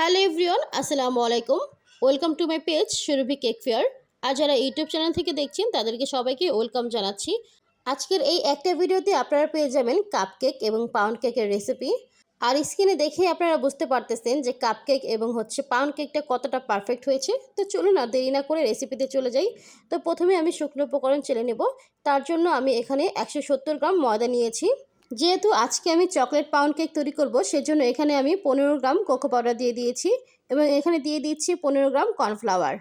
Hello everyone, আসসালামু আলাইকুম। Welcome to my page Surabhi cake fair. আর যারা ইউটিউব চ্যানেল থেকে দেখছেন, তাদেরকে সবাইকে ওয়েলকাম জানাচ্ছি। আজকের এই একটা ভিডিওতে আপনারা পেয়ে যাবেন কাপ কেক এবং পাউন্ড কেকের রেসিপি। আর স্ক্রিনে দেখে আপনারা বুঝতে পারতেছেন যে কাপ কেক এবং হচ্ছে পাউন্ড কেকটা কতটা পারফেক্ট হয়েছে। তো চলুন না দেরি না করে রেসিপিতে চলে যাই। তো প্রথমে আমি শুকনো উপকরণ চেলে নেব। তার জন্য আমি এখানে একশো সত্তর গ্রাম ময়দা নিয়েছি। যেহেতু আজকে আমি চকলেট পাউন্ড কেক তৈরি করব, সেজন্য এখানে আমি পনেরো গ্রাম কোকো পাউডার দিয়ে দিয়েছি এবং এখানে দিয়ে দিচ্ছি পনেরো গ্রাম কর্নফ্লাওয়ার।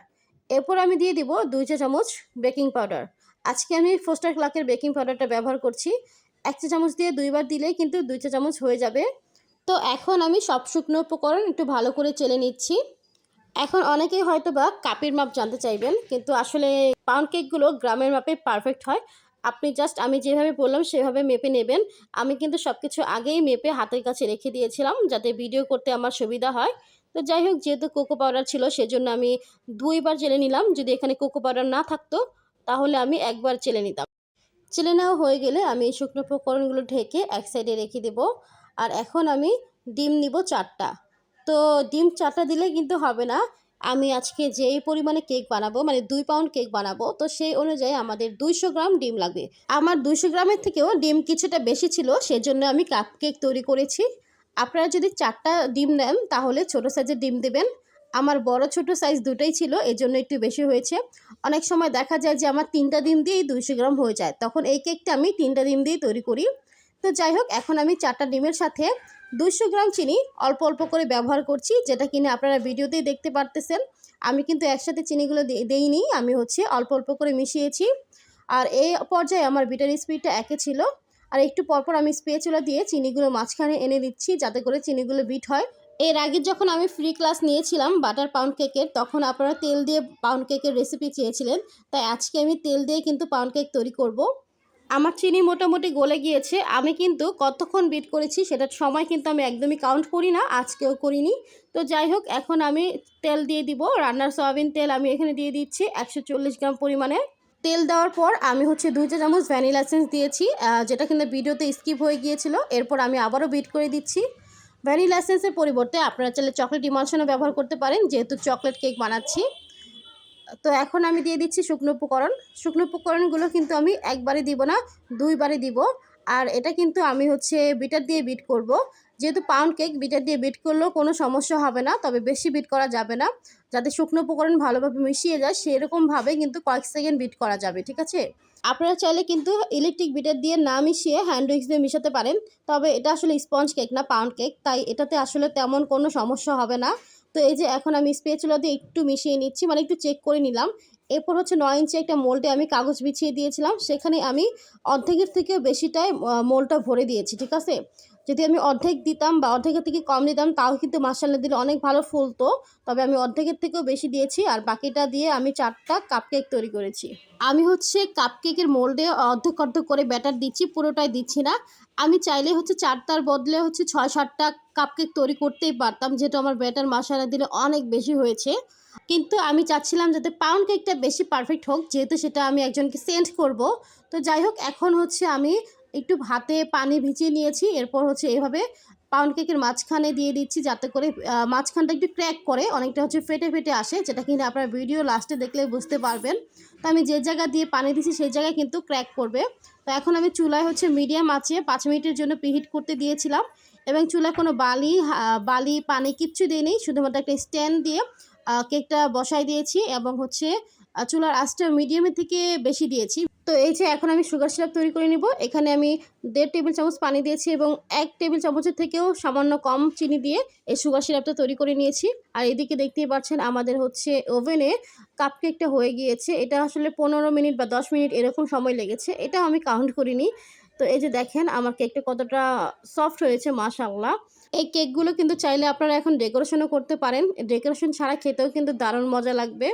এরপর আমি দিয়ে দিব দুই চা চামচ বেকিং পাউডার। আজকে আমি ফোস্টার ক্লাকের বেকিং পাউডারটা ব্যবহার করছি। এক চা চামচ দিয়ে দুইবার দিলেই কিন্তু দুই চা চামচ হয়ে যাবে। তো এখন আমি সব শুকনো উপকরণ একটু ভালো করে চেলে নিচ্ছি। এখন অনেকেই হয়তো বা কাপের মাপ জানতে চাইবেন, কিন্তু আসলে পাউন্ড কেকগুলো গ্রামের মাপে পারফেক্ট হয়। আপনি জাস্ট আমি যেভাবে বললাম, সেভাবে মেপে নেবেন। আমি কিন্তু সব কিছু আগেই মেপে হাতের কাছে রেখে দিয়েছিলাম, যাতে ভিডিও করতে আমার সুবিধা হয়। তো যাই হোক, যেহেতু কোকো পাউডার ছিল, সেজন্য আমি দুইবার চেলে নিলাম। যদি এখানে কোকো পাউডার না থাকতো, তাহলে আমি একবার চেলে নিতাম। চেলে নেওয়া হয়ে গেলে আমি এই শুকনো উপকরণগুলো ঢেকে এক সাইডে রেখে দেব। আর এখন আমি ডিম নিব চারটা। তো ডিম চারটা দিলে কিন্তু হবে না। আমি আজকে যেই পরিমাণে কেক বানাবো মানে দুই পাউন্ড কেক বানাবো, তো সেই অনুযায়ী আমাদের দুইশো গ্রাম ডিম লাগবে। আমার দুইশো গ্রামের থেকেও ডিম কিছুটা বেশি ছিল, সেজন্য আমি কাপ কেক তৈরি করেছি। আপনারা যদি চারটা ডিম নেন, তাহলে ছোট সাইজের ডিম দেবেন। আমার বড় ছোট সাইজ দুটোই ছিল এই জন্য একটু বেশি হয়েছে। অনেক সময় দেখা যায় যে আমার তিনটা ডিম দিয়েই দুইশো গ্রাম হয়ে যায়, তখন এই কেকটা আমি তিনটা ডিম দিয়েই তৈরি করি। তো যাই হোক, এখন আমি চারটা ডিমের সাথে দুশো গ্রাম চিনি অল্প অল্প করে ব্যবহার করছি, যেটা কিনা আপনারা ভিডিওতেই দেখতে পারতেছেন। আমি কিন্তু একসাথে চিনিগুলো দেইনি, আমি হচ্ছে অল্প অল্প করে মিশিয়েছি। আর এই পর্যায়ে আমার বিটার স্পিডটা একে ছিল। আর একটু পরপর আমি স্পেচুলা দিয়ে চিনিগুলো মাঝখানে এনে দিচ্ছি, যাতে করে চিনিগুলো বিট হয়। এর আগে যখন আমি ফ্রি ক্লাস নিয়েছিলাম বাটার পাউন্ড কেকের, তখন আপনারা তেল দিয়ে পাউন্ড কেকের রেসিপি চেয়েছিলেন। তাই আজকে আমি তেল দিয়ে কিন্তু পাউন্ড কেক তৈরি করব। আমার চিনি মোটামুটি গলে গিয়েছে। আমি কিন্তু কতক্ষণ বিট করেছি সেটার সময় কিন্তু আমি একদমই কাউন্ট করি না, আজকেও করিনি। তো যাই হোক, এখন আমি তেল দিয়ে দিব। রান্নার সয়াবিন তেল আমি এখানে দিয়ে দিচ্ছি একশো চল্লিশ গ্রাম পরিমাণে। তেল দেওয়ার পর আমি হচ্ছে দুই চা চামচ ভ্যানিলা এসেন্স দিয়েছি যেটা কিন্তু ভিডিওতে স্কিপ হয়ে গিয়েছিল। এরপর আমি আবারও বিট করে দিচ্ছি। ভ্যানিলা এসেন্সের পরিবর্তে আপনারা চাইলে চকলেট ইমালশনও ব্যবহার করতে পারেন, যেহেতু চকলেট কেক বানাচ্ছি। তো এখন আমি দিয়ে দিচ্ছি শুকনো উপকরণ। শুকনো উপকরণগুলো কিন্তু আমি একবারে দিব না, দুইবারে দিব। আর এটা কিন্তু আমি হচ্ছে বিটার দিয়ে বিট করব। যেহেতু পাউন্ড কেক বিটার দিয়ে বিট করলেও কোনো সমস্যা হবে না, তবে বেশি বিট করা যাবে না। যাতে শুকনো উপকরণ ভালোভাবে মিশিয়ে যায়, সেরকমভাবে কিন্তু কয়েক সেকেন্ড বিট করা যাবে, ঠিক আছে? আপনারা চাইলে কিন্তু ইলেকট্রিক বিটার দিয়ে না মিশিয়ে হ্যান্ড উইক্স দিয়ে মিশাতে পারেন। তবে এটা আসলে স্পঞ্জ কেক না পাউন্ড কেক তাই এটাতে আসলে তেমন কোনো সমস্যা হবে না। তো এই যে এখন আমি স্পেচুলা দিয়ে একটু মিশিয়ে নিচ্ছি মানে একটু চেক করে নিলাম। এরপর হচ্ছে নয় ইঞ্চি একটা মোল্ডে আমি কাগজ বিছিয়ে দিয়েছিলাম। সেখানে আমি অর্ধেকের থেকেও বেশিটাই মোলটা ভরে দিয়েছি, ঠিক আছে? যদি আমি অর্ধেক দিতাম বা অর্ধেকের থেকে কম দিতাম তাও কিন্তু মাসাল্লা দিলে অনেক ভালো ফুলতো। তবে আমি অর্ধেকের থেকেও বেশি দিয়েছি আর বাকিটা দিয়ে আমি চারটা কাপ কেক তৈরি করেছি। আমি হচ্ছে কাপ কেকের মোল্ডে অর্ধেক অর্ধেক করে ব্যাটার দিচ্ছি, পুরোটাই দিচ্ছি না। আমি চাইলে হচ্ছে চারটার বদলে হচ্ছে ছয় সাতটা কাপ কেক তৈরি করতেই পারতাম, যেহেতু আমার ব্যাটার মশালা দিলে অনেক বেশি হয়েছে। কিন্তু আমি চাচ্ছিলাম যাতে পাউন্ড কেকটা বেশি পারফেক্ট হোক, যেহেতু সেটা আমি একজনকে সেন্ড করব। তো যাই হোক, এখন হচ্ছে আমি একটু ভাতে পানি ভিজিয়ে নিয়েছি, এরপর হচ্ছে এভাবে পাউন্ড কেকের মাঝখানে দিয়ে দিচ্ছি যাতে করে মাঝখানটা একটু ক্র্যাক করে, অনেকটা হচ্ছে ফেটে ফেটে আসে, যেটা কিন্তু আপনার ভিডিও লাস্টে দেখলে বুঝতে পারবেন। তো আমি যে জায়গা দিয়ে পানি দিচ্ছি সেই জায়গায় কিন্তু ক্র্যাক করবে। তো এখন আমি চুলায় হচ্ছে মিডিয়াম আছে, পাঁচ মিনিটের জন্য প্রিহিট করতে দিয়েছিলাম এবং চুলায় কোনো বালি বালি, পানি কিচ্ছু দিইনি শুধুমাত্র একটা স্ট্যান্ড দিয়ে কেকটা বসাই দিয়েছি এবং হচ্ছে চুলার আঁচটা মিডিয়ামের থেকে বেশি দিয়েছি। তো এই যে এখন আমি সুগার সিরাপ তৈরি করে নিব। এখানে আমি দেড় টেবিল চামচ পানি দিয়েছি এবং এক টেবিল চামচের থেকেও সামান্য কম চিনি দিয়ে এই সুগার সিরাপটা তৈরি করে নিয়েছি। আর এদিকে দেখতেই পাচ্ছেন আমাদের হচ্ছে ওভেনে কাপ কেকটা হয়ে গিয়েছে। এটা আসলে পনেরো মিনিট বা দশ মিনিট এরকম সময় লেগেছে। এটা আমি কাউন্ট করিনি। তো এই যে দেখেন আমার কেকটা কতটা সফট হয়েছে মাশাল্লাহ এই কেকগুলো কিন্তু চাইলে আপনারা এখন ডেকোরেশনও করতে পারেন। ডেকোরেশন ছাড়া খেতেও কিন্তু দারুণ মজা লাগবে।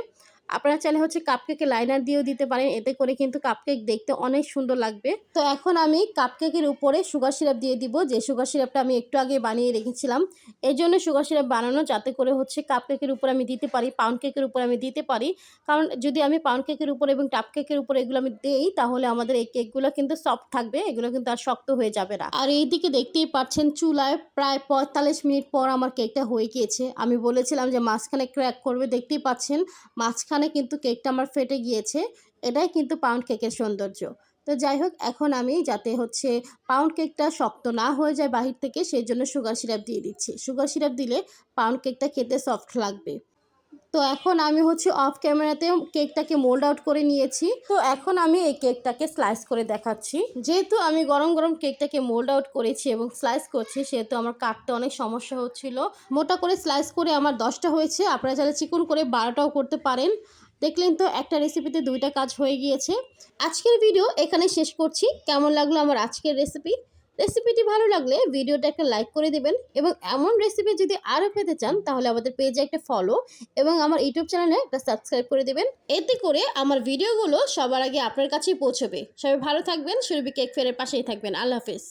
আপনারা চাইলে হচ্ছে কাপকেকে লাইনার দিয়েও দিতে পারেন, এতে করে কিন্তু কাপকেক দেখতে অনেক সুন্দর লাগবে। তো এখন আমি কাপকেকের উপরে সুগার সিরাপ দিয়ে দিব, যে সুগার সিরাপটা আমি একটু আগে বানিয়ে রেখেছিলাম। এই জন্য সুগার সিরাপ বানানো যাতে করে হচ্ছে কাপকেকের উপর আমি দিতে পারি পাউন্ড কেকের উপর আমি দিতে পারি। কারণ যদি আমি পাউন্ড কেকের উপর এবং টাপ কেকের উপর এগুলো আমি দেই, তাহলে আমাদের এই কেকগুলো কিন্তু সফট থাকবে, এগুলো কিন্তু আর শক্ত হয়ে যাবে না। আর এইদিকে দেখতেই পাচ্ছেন চুলায় প্রায় পঁয়তাল্লিশ মিনিট পর আমার কেকটা হয়ে গিয়েছে। আমি বলেছিলাম যে মাঝখানে ক্র্যাক করবে, দেখতেই পাচ্ছেন মাঝখানে কিন্তু কেকটা আমার ফেটে গিয়েছে। এটাই কিন্তু পাউন্ড কেকের সৌন্দর্য। তো যাই হোক, এখন আমি যাতে হচ্ছে পাউন্ড কেকটা শক্ত না হয়ে যায় বাহির থেকে, সেই জন্য সুগার সিরাপ দিয়ে দিচ্ছি। সুগার সিরাপ দিলে পাউন্ড কেকটা খেতে সফট লাগবে। তো এখন আমি হচ্ছে অফ ক্যামেরাতে কেকটাকে মোল্ড আউট করে নিয়েছি। তো এখন আমি এই কেকটাকে স্লাইস করে দেখাচ্ছি। যেহেতু আমি গরম গরম কেকটাকে মোল্ড আউট করেছি এবং স্লাইস করছি, সেহেতু আমার কাটতে অনেক সমস্যা হচ্ছিল। মোটা করে স্লাইস করে আমার দশটা হয়েছে, আপনারা চাইলে চিকন করে বারোটাও করতে পারেন। দেখলেন তো, একটা রেসিপিতে দুইটা কাজ হয়ে গিয়েছে। আজকের ভিডিও এখানে শেষ করছি। কেমন লাগল আমার আজকের রেসিপি রেসিপিটি ভালো লাগলে ভিডিওটা একটা লাইক করে দেবেন এবং এমন রেসিপি যদি আরও পেতে চান, তাহলে আমাদের পেজে একটা ফলো এবং আমার ইউটিউব চ্যানেলে একটা সাবস্ক্রাইব করে দেবেন। এতে করে আমার ভিডিওগুলো সবার আগে আপনার কাছেই পৌঁছবে। সবাই ভালো থাকবেন, সুরভি কেক ফেরের পাশেই থাকবেন। আল্লাহ হাফিজ।